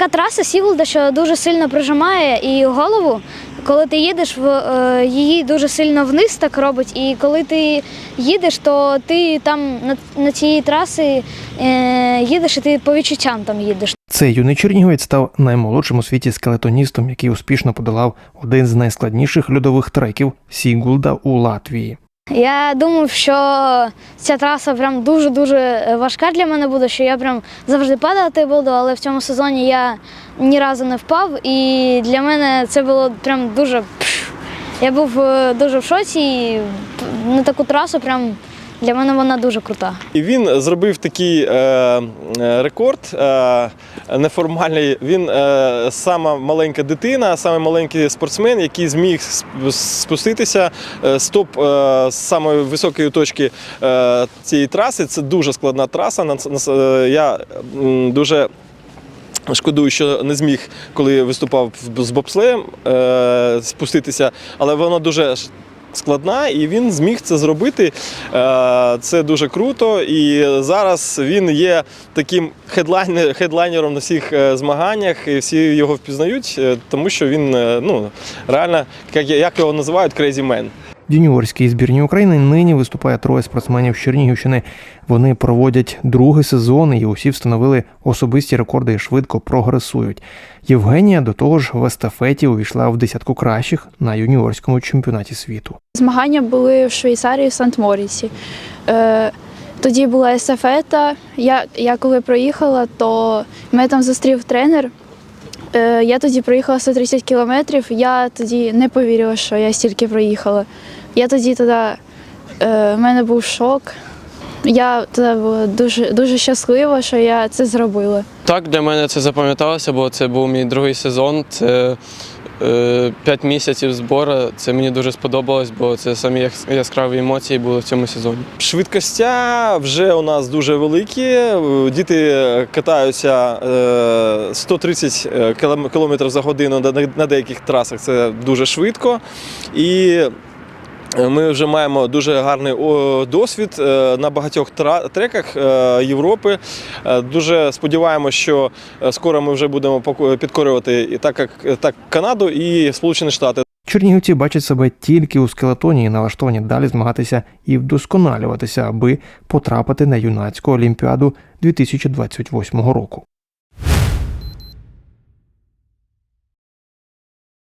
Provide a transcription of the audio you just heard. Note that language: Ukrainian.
така траса Сігулда, що дуже сильно прижимає і голову. Коли ти їдеш, в- е, її дуже сильно вниз так робить. І коли ти їдеш, то ти там на, на цій трасі е, їдеш, і ти по відчуттям там їдеш. Цей юний чернігівець став наймолодшим у світі скелетоністом, який успішно подолав один з найскладніших льодових треків Сігулда у Латвії. Я думав, що ця траса прям дуже-дуже важка для мене буде, що я прям завжди падати буду, але в цьому сезоні я ні разу не впав. І для мене це було прям дуже. Я був е, дуже в шоці і на таку трасу прям для мене вона дуже крута. І він зробив такий е, е, рекорд е, неформальний. Він е, сама маленька дитина, саме маленький спортсмен, який зміг сп- спуститися е, з топ е, з самої високої точки е, цієї траси. Це дуже складна траса. Е, Я дуже. Шкодую, що не зміг, коли виступав з бобслеєм, е, спуститися, але вона дуже складна, і він зміг це зробити. Е, це дуже круто. І зараз він є таким хедлайнер, хедлайнером на всіх е, змаганнях, і всі його впізнають, е, тому що він ну, реально, як його називають, crazy man. Юніорській збірні України нині виступає троє спортсменів Чернігівщини. Вони проводять другий сезон і усі встановили особисті рекорди і швидко прогресують. Євгенія до того ж в естафеті увійшла в десятку кращих на юніорському чемпіонаті світу. Змагання були в Швейцарії в Сант-Морісі. Е, тоді була естафета. Я, я коли проїхала, то мене там зустрів тренер. Е, я тоді проїхала 130 кілометрів. Я тоді не повірила, що я стільки проїхала. Я тоді тоді, е, в мене був шок. Я тоді була дуже, дуже щаслива, що я це зробила. Так, для мене це запам'яталося, бо це був мій другий сезон. Це е, п'ять місяців збору. Це мені дуже сподобалось, бо це самі яскраві емоції були в цьому сезоні. Швидкостя вже у нас дуже великі. Діти катаються е, 130 км за годину на- на деяких трасах. Це дуже швидко. І ми вже маємо дуже гарний досвід е, на багатьох треках е, Європи. Е, Дуже сподіваємося, що е, скоро ми вже будемо підкорювати і так як так Канаду і Сполучені Штати. Чернігівці бачать себе тільки у скелетоні і налаштовані далі змагатися і вдосконалюватися, аби потрапити на юнацьку олімпіаду 2028 року.